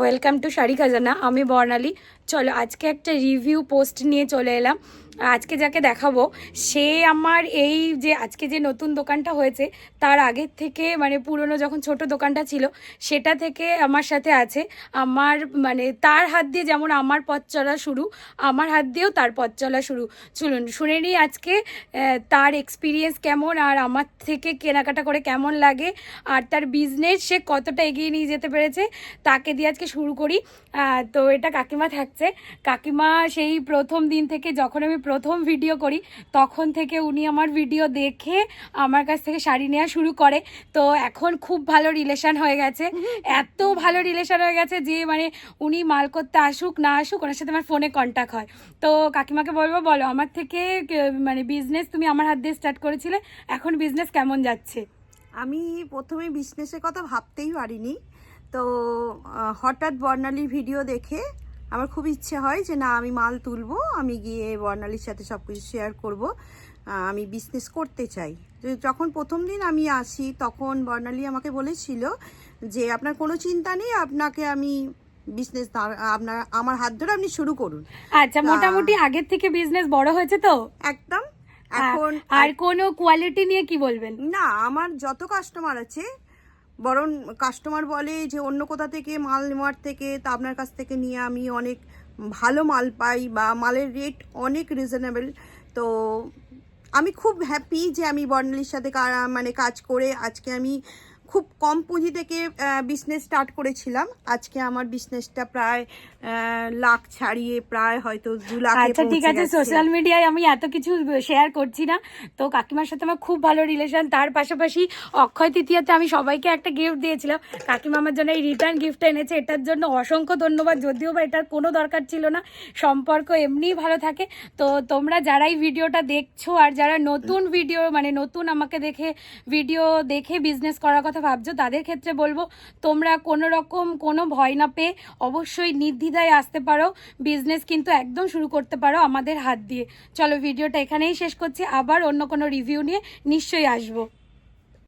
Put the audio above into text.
Welcome to sari খাজানা আমি বর্ণালী। চলো, আজকে একটা রিভিউ পোস্ট নিয়ে চলে এলাম। আজকে যাকে দেখাবো, সে আমার এই যে আজকে যে নতুন দোকানটা হয়েছে, তার আগের থেকে মানে পুরনো যখন ছোট দোকানটা ছিল, সেটা থেকে আমার সাথে আছে। আমার মানে তার হাত দিয়ে যেমন আমার পথ চলা শুরু, আমার হাত দিয়েও তার পথ চলা শুরু। চলুন, শুনে নিই আজকে তার এক্সপিরিয়েন্স কেমন, আর আমার থেকে কেনাকাটা করে কেমন লাগে, আর তার বিজনেস সে কতটা এগিয়ে নিয়ে যেতে পেরেছে, তাকে দিয়ে আজকে শুরু করি। তো এটা কাকিমা থাকছে। কাকিমা সেই প্রথম দিন থেকে যখন আমি প্রথম ভিডিও করি, তখন থেকে উনি আমার ভিডিও দেখে আমার কাছ থেকে শাড়ি নেওয়া শুরু করে। তো এখন খুব ভালো রিলেশান হয়ে গেছে। এত ভালো রিলেশান হয়ে গেছে যে মানে উনি মাল করতে আসুক, না আসুক, ওনার সাথে আমার ফোনে কন্ট্যাক্ট হয়। তো কাকিমাকে বলব, বলো আমার থেকে মানে বিজনেস তুমি আমার হাত দিয়ে স্টার্ট করেছিলে, এখন বিজনেস কেমন যাচ্ছে? আমি প্রথমে বিজনেসের কথা ভাবতেই পারিনি। তো হঠাৎ বর্ণালীর ভিডিও দেখে আমার খুব ইচ্ছে হয় যে না আমি মাল তুলবো আমি গিয়ে বর্ণালীর সাথে সব কিছু শেয়ার করব আমি বিজনেস করতে চাই। যখন প্রথম দিন আমি আসি তখন বর্ণালী আমাকে বলেছিল যে আপনার কোনো চিন্তা নেই আপনাকে আমি বিজনেস আপনার আমার হাত ধরে আপনি শুরু করুন। আচ্ছা মোটামুটি আগের থেকে বিজনেস বড় হয়েছে তো? একদম। এখন আর কোনো কোয়ালিটি নিয়ে কি বলবেন? না আমার যত কাস্টমার আছে বরং কাস্টমার বলে যে, অন্য কোথা থেকে মাল নেওয়ার থেকে তা আপনার কাছ থেকে নিয়ে আমি অনেক ভালো মাল পাই বা মালের রেট অনেক রিজনেবল তো আমি খুব হ্যাপি যে আমি বর্ণালীর সাথে মানে কাজ করে আজকে আমি খুব কম পুঁজি থেকে বিজনেস স্টার্ট করেছিলাম। আজকে আমার বিজনেসটা প্রায় লাখ ছাড়িয়ে প্রায় হয়তো দু লাখ আচ্ছা ঠিক আছে সোশ্যাল মিডিয়ায় আমি এত কিছু শেয়ার করছি না। তো কাকিমার সাথে আমার খুব ভালো রিলেশন তার পাশাপাশি অক্ষয় তৃতীয়াতে আমি সবাইকে একটা গিফট দিয়েছিলাম। কাকিমা আমার জন্য এই রিটার্ন গিফট এনেছে। এটার জন্য অসংখ্য ধন্যবাদ। যদিও বা এটার কোনো দরকার ছিল না সম্পর্ক এমনিই ভালো থাকে। তো তোমরা যারাই ভিডিওটা দেখছ আর যারা নতুন ভিডিও মানে নতুন আমাকে দেখে ভিডিও দেখে বিজনেস করার কথা ভাবছ? তাদের ক্ষেত্রে বলব, তোমরা কোনো রকম কোনো ভয় না পেয়ে অবশ্যই নির্দ্বিধায় আসতে পারো। বিজনেস কিন্তু একদম শুরু করতে পারো আমাদের হাত দিয়ে। চলো ভিডিওটা এখানেই শেষ করছি। আবার অন্য কোনো রিভিউ নিয়ে নিশ্চয়ই আসব।